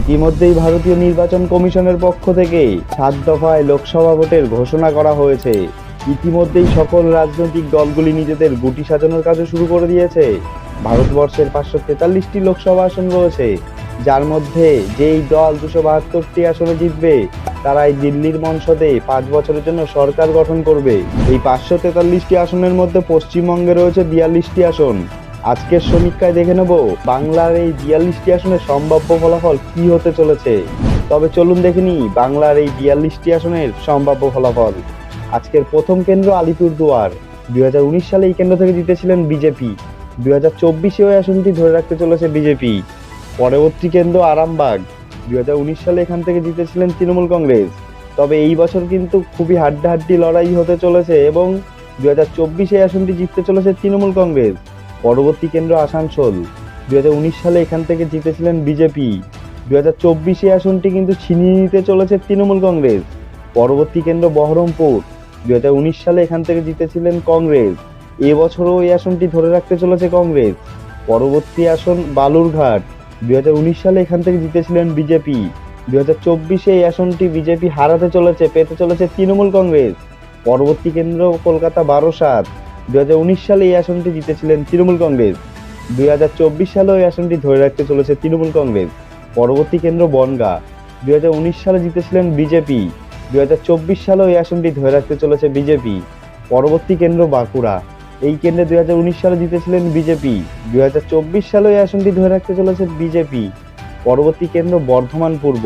ইতিমধ্যেই ভারতীয় নির্বাচন কমিশনের পক্ষ থেকে সাত দফায় লোকসভা ভোটের ঘোষণা করা হয়েছে। ইতিমধ্যেই সকল রাজনৈতিক দলগুলি নিজেদের গুটি সাজানোর কাজও শুরু করে দিয়েছে। ভারতবর্ষের পাঁচশো তেতাল্লিশটি লোকসভা আসন রয়েছে। যার মধ্যে যেই দল দুশো বাহাত্তরটি আসনে জিতবে, তারাই দিল্লির মনসদে পাঁচ বছরের জন্য সরকার গঠন করবে। এই পাঁচশো তেতাল্লিশটি আসনের মধ্যে পশ্চিমবঙ্গে রয়েছে বিয়াল্লিশটি আসন। আজকের সমীক্ষায় দেখে নেব বাংলার এই বিয়াল্লিশটি আসনের সম্ভাব্য ফলাফল কি হতে চলেছে। তবে চলুন দেখে নিই বাংলার এই বিয়াল্লিশটি আসনের সম্ভাব্য ফলাফল। আজকের প্রথম কেন্দ্র আলিপুরদুয়ার দু হাজার উনিশ সালে এই কেন্দ্র থেকে জিতেছিলেন বিজেপি। দুই হাজার চব্বিশে ওই আসনটি ধরে রাখতে চলেছে বিজেপি। পরবর্তী কেন্দ্র আরামবাগ। দু হাজার উনিশ সালে এখান থেকে জিতেছিলেন তৃণমূল কংগ্রেস। তবে এই বছর কিন্তু খুবই হাড্ডাহাড্ডি লড়াই হতে চলেছে এবং দুই হাজার চব্বিশে আসনটি জিততে চলেছে তৃণমূল কংগ্রেস। পরবর্তী কেন্দ্র আসানসোল। দু হাজার উনিশ সালে এখান থেকে জিতেছিলেন বিজেপি। দু হাজার চব্বিশে আসনটি কিন্তু ছিনিয়ে নিতে চলেছে তৃণমূল কংগ্রেস। পরবর্তী কেন্দ্র বহরমপুর। দুই হাজার উনিশ সালে এখান থেকে জিতেছিলেন কংগ্রেস। এবছরও এই আসনটি ধরে রাখতে চলেছে কংগ্রেস। পরবর্তী আসন বালুরঘাট। দু হাজার উনিশ সালে এখান থেকে জিতেছিলেন বিজেপি। দু হাজার চব্বিশে এই আসনটি বিজেপি হারাতে চলেছে, পেতে চলেছে তৃণমূল কংগ্রেস। পরবর্তী কেন্দ্র কলকাতা বারোসাত উনিশ সালে এই আসনটি জিতেছিলেন তৃণমূল কংগ্রেস। দুই হাজার চব্বিশ সালেও এই আসনটি ধরে রাখতে চলেছে তৃণমূল কংগ্রেস। পরবর্তী কেন্দ্র বনগা। দুই সালে জিতেছিলেন বিজেপি। দুই হাজার চব্বিশ সালেও এই আসনটি ধরে রাখতে চলেছে বিজেপি। পরবর্তী কেন্দ্র বাঁকুড়া। এই কেন্দ্রে দুই হাজার উনিশ সালে জিতেছিলেন বিজেপি। দুই হাজার চব্বিশ সালেও এই আসনটি ধরে রাখতে চলেছে বিজেপি। পরবর্তী কেন্দ্র বর্ধমান পূর্ব।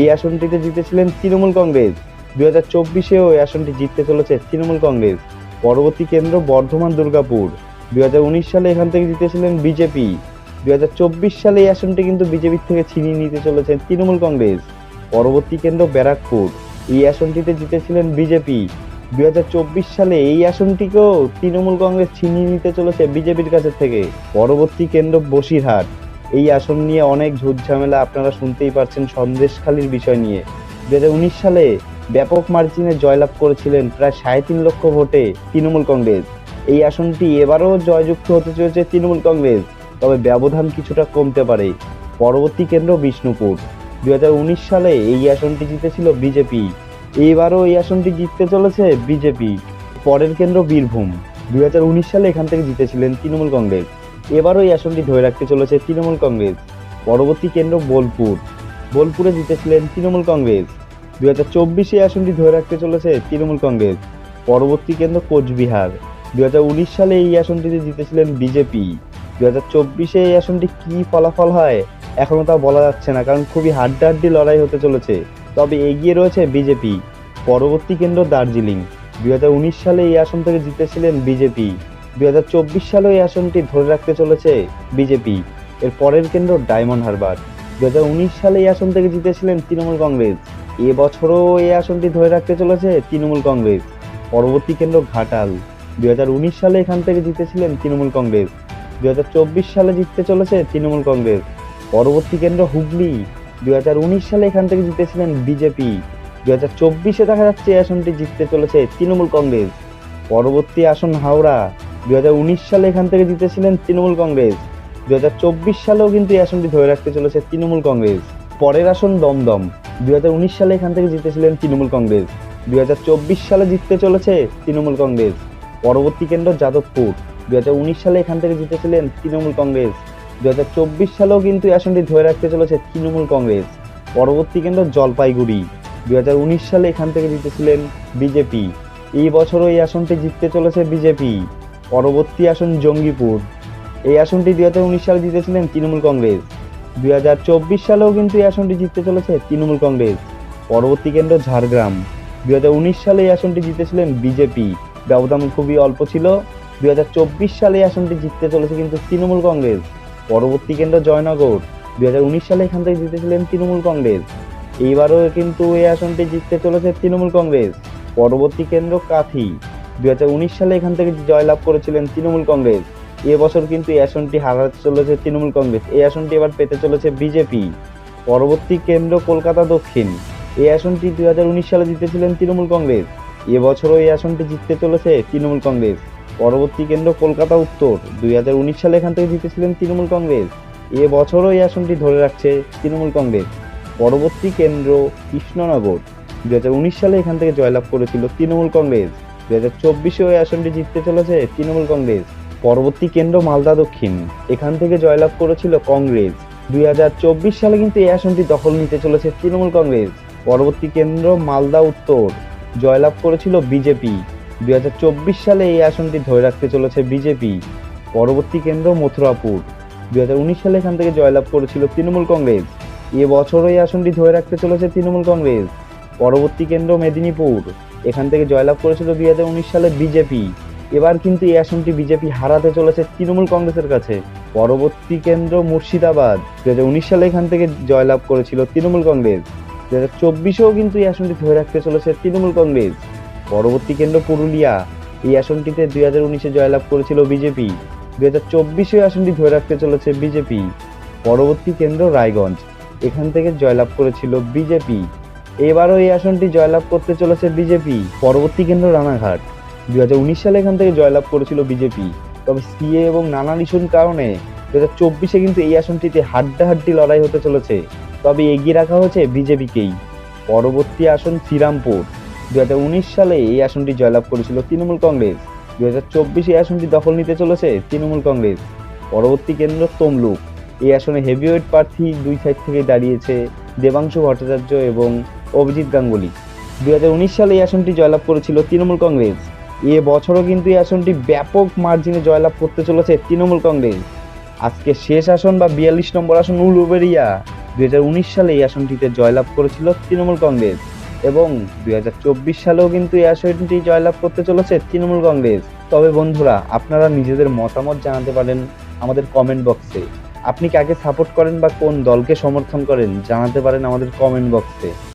এই আসনটিতে জিতেছিলেন তৃণমূল কংগ্রেস। দুই হাজার চব্বিশেও এই আসনটি জিততে চলেছে তৃণমূল কংগ্রেস। পরবর্তী কেন্দ্র বর্ধমান, দুর্গাপুর। দুই হাজার উনিশ সালে এখান থেকে জিতেছিলেন বিজেপি। দুই হাজার চব্বিশ সালে এই আসনটি কিন্তু বিজেপির থেকে ছিনিয়ে নিতে চলেছেন তৃণমূল কংগ্রেস। পরবর্তী কেন্দ্র ব্যারাকপুর। এই আসনটিতে জিতেছিলেন বিজেপি। দুই হাজার চব্বিশ সালে এই আসনটিকেও তৃণমূল কংগ্রেস ছিনিয়ে নিতে চলেছে বিজেপির কাছে থেকে। পরবর্তী কেন্দ্র বসিরহাট। এই আসন নিয়ে অনেক ঝুট ঝামেলা আপনারা শুনতেই পারছেন সন্দেশখালীর বিষয় নিয়ে। দু হাজার উনিশ সালে ব্যাপক মার্জিনে জয়লাভ করেছিলেন প্রায় সাড়ে তিন লক্ষ ভোটে তৃণমূল কংগ্রেস। এই আসনটি এবারও জয়যুক্ত হতে চলেছে তৃণমূল কংগ্রেস, তবে ব্যবধান কিছুটা কমতে পারে। পরবর্তী কেন্দ্র বিষ্ণুপুর। দু হাজার উনিশ সালে এই আসনটি জিতেছিল বিজেপি। এইবারও এই আসনটি জিততে চলেছে বিজেপি। পরের কেন্দ্র বীরভূম। দু হাজার উনিশ সালে এখান থেকে জিতেছিলেন তৃণমূল কংগ্রেস। এবারও এই আসনটি ধরে রাখতে চলেছে তৃণমূল কংগ্রেস। পরবর্তী কেন্দ্র বোলপুর। বোলপুরে জিতেছিলেন তৃণমূল কংগ্রেস। দুই হাজার চব্বিশে আসনটি ধরে রাখতে চলেছে তৃণমূল কংগ্রেস। পরবর্তী কেন্দ্র কোচবিহার। দুই হাজার উনিশ সালে এই আসনটিতে জিতেছিলেন বিজেপি। দুই হাজার চব্বিশে এই আসনটি কী ফলাফল হয় এখনও তা বলা যাচ্ছে না, কারণ খুবই হাড্ডাহাড্ডি লড়াই হতে চলেছে। তবে এগিয়ে রয়েছে বিজেপি। পরবর্তী কেন্দ্র দার্জিলিং। দুই হাজার উনিশ সালে এই আসন থেকে জিতেছিলেন বিজেপি। দু হাজার চব্বিশ সালে এই আসনটি ধরে রাখতে চলেছে বিজেপি। এর পরের কেন্দ্র ডায়মন্ড হারবার। দু হাজার উনিশ সালে এই আসন থেকে জিতেছিলেন তৃণমূল কংগ্রেস। এবছরও এই আসনটি ধরে রাখতে চলেছে তৃণমূল কংগ্রেস। পরবর্তী কেন্দ্র ঘাটাল। দু হাজার উনিশ সালে এখান থেকে জিতেছিলেন তৃণমূল কংগ্রেস। দু হাজার চব্বিশ সালে জিততে চলেছে তৃণমূল কংগ্রেস। পরবর্তী কেন্দ্র হুগলি। দু হাজার উনিশ সালে এখান থেকে জিতেছিলেন বিজেপি। দু হাজার চব্বিশে দেখা যাচ্ছে এই আসনটি জিততে চলেছে তৃণমূল কংগ্রেস। পরবর্তী আসন হাওড়া। দু হাজার উনিশ সালে এখান থেকে জিতেছিলেন তৃণমূল কংগ্রেস। দু হাজার চব্বিশ সালেও কিন্তু এই আসনটি ধরে রাখতে চলেছে তৃণমূল কংগ্রেস। পরের আসন দমদম। দুই হাজার উনিশ সালে এখান থেকে জিতেছিলেন তৃণমূল কংগ্রেস। দুই হাজার চব্বিশ সালে জিততে চলেছে তৃণমূল কংগ্রেস। পরবর্তী কেন্দ্র যাদবপুর। দুই হাজার উনিশ সালে এখান থেকে জিতেছিলেন তৃণমূল কংগ্রেস। দুই হাজার চব্বিশ সালেও কিন্তু এই আসনটি ধরে রাখতে চলেছে তৃণমূল কংগ্রেস। পরবর্তী কেন্দ্র জলপাইগুড়ি। দুই হাজার উনিশ সালে এখান থেকে জিতেছিলেন বিজেপি। এই বছরও এই আসনটি জিততে চলেছে বিজেপি। পরবর্তী আসন জঙ্গিপুর। এই আসনটি দুই হাজার উনিশ সালে জিতেছিলেন তৃণমূল কংগ্রেস। দুই হাজার চব্বিশ সালেও কিন্তু এই আসনটি জিততে চলেছে তৃণমূল কংগ্রেস। পরবর্তী কেন্দ্র ঝাড়গ্রাম। দুই হাজার উনিশ সালে এই আসনটি জিতেছিলেন বিজেপি। ব্যবধান খুবই অল্প ছিল। দুই হাজার চব্বিশ সালে এই আসনটি জিততে চলেছে কিন্তু তৃণমূল কংগ্রেস। পরবর্তী কেন্দ্র জয়নগর। দুই হাজার উনিশ সালে এখান থেকে জিতেছিলেন তৃণমূল কংগ্রেস। এইবারও কিন্তু এই আসনটি জিততে চলেছে তৃণমূল কংগ্রেস। পরবর্তী কেন্দ্র কাথি। দুই হাজার উনিশ সালে এখান থেকে জয়লাভ করেছিলেন তৃণমূল কংগ্রেস। এবছর কিন্তু এই আসনটি হারাতে চলেছে তৃণমূল কংগ্রেস। এই আসনটি এবার পেতে চলেছে বিজেপি। পরবর্তী কেন্দ্র কলকাতা দক্ষিণ। এই আসনটি দুই হাজার উনিশ সালে জিতেছিলেন তৃণমূল কংগ্রেস। এবছরও এই আসনটি জিততে চলেছে তৃণমূল কংগ্রেস। পরবর্তী কেন্দ্র কলকাতা উত্তর। দুই হাজার উনিশ সালে এখান থেকে জিতেছিলেন তৃণমূল কংগ্রেস। এবছরও এই আসনটি ধরে রাখছে তৃণমূল কংগ্রেস। পরবর্তী কেন্দ্র কৃষ্ণনগর। দু হাজার উনিশ সালে এখান থেকে জয়লাভ করেছিল তৃণমূল কংগ্রেস। দু হাজার চব্বিশেও এই আসনটি জিততে চলেছে তৃণমূল কংগ্রেস। পরবর্তী কেন্দ্র মালদা দক্ষিণ। এখান থেকে জয়লাভ করেছিল কংগ্রেস। দুই হাজার চব্বিশ সালে কিন্তু এই আসনটি দখল নিতে চলেছে তৃণমূল কংগ্রেস। পরবর্তী কেন্দ্র মালদা উত্তর। জয়লাভ করেছিল বিজেপি। দুই হাজার চব্বিশ সালে এই আসনটি ধরে রাখতে চলেছে বিজেপি। পরবর্তী কেন্দ্র মথুরাপুর। দুই হাজার উনিশ সালে এখান থেকে জয়লাভ করেছিল তৃণমূল কংগ্রেস। এ বছরও এই আসনটি ধরে রাখতে চলেছে তৃণমূল কংগ্রেস। পরবর্তী কেন্দ্র মেদিনীপুর। এখান থেকে জয়লাভ করেছিল দুই হাজার উনিশ সালে বিজেপি। এবার কিন্তু এই আসনটি বিজেপি হারাতে চলেছে তৃণমূল কংগ্রেসের কাছে। পরবর্তী কেন্দ্র মুর্শিদাবাদ। দু হাজার উনিশ সালে এখান থেকে জয়লাভ করেছিল তৃণমূল কংগ্রেস। দু হাজার চব্বিশেও কিন্তু এই আসনটি ধরে রাখতে চলেছে তৃণমূল কংগ্রেস। পরবর্তী কেন্দ্র পুরুলিয়া। এই আসনটিতে দুই হাজার উনিশে জয়লাভ করেছিল বিজেপি। দুই হাজার চব্বিশে আসনটি ধরে রাখতে চলেছে বিজেপি। পরবর্তী কেন্দ্র রায়গঞ্জ। এখান থেকে জয়লাভ করেছিল বিজেপি। এবারও এই আসনটি জয়লাভ করতে চলেছে বিজেপি। পরবর্তী কেন্দ্র রানাঘাট। দুই হাজার উনিশ সালে এখান থেকে জয়লাভ করেছিল বিজেপি। তবে সিএ এবং নানান ইস্যুর কারণে দু হাজার চব্বিশে কিন্তু এই আসনটিতে হাড্ডাহাড্ডি লড়াই হতে চলেছে। তবে এগিয়ে রাখা হয়েছে বিজেপিকেই। পরবর্তী আসন শ্রীরামপুর। দু হাজার উনিশ সালে এই আসনটি জয়লাভ করেছিল তৃণমূল কংগ্রেস। দু হাজার চব্বিশে এই আসনটি দখল নিতে চলেছে তৃণমূল কংগ্রেস। পরবর্তী কেন্দ্র তমলুক। এই আসনে হেভিওয়েট প্রার্থী দুই সাইড থেকে দাঁড়িয়েছে দেবাংশু ভট্টাচার্য এবং অভিজিৎ গাঙ্গুলি। দুই হাজার উনিশ সালে এই আসনটি জয়লাভ করেছিল তৃণমূল কংগ্রেস। এ বছরও কিন্তু এই আসনটি ব্যাপক মার্জিনে জয়লাভ করতে চলেছে তৃণমূল কংগ্রেস। আজকে শেষ আসন বা বিয়াল্লিশ নম্বর আসন উলুবেরিয়া। দুই হাজার উনিশ সালে এই আসনটিতে জয়লাভ করেছিল তৃণমূল কংগ্রেস এবং দুই হাজার চব্বিশ সালেও কিন্তু এই আসনটি জয়লাভ করতে চলেছে তৃণমূল কংগ্রেস। তবে বন্ধুরা, আপনারা নিজেদের মতামত জানাতে পারেন আমাদের কমেন্ট বক্সে আপনি কাকে সাপোর্ট করেন বা কোন দলকে সমর্থন করেন জানাতে পারেন আমাদের কমেন্ট বক্সে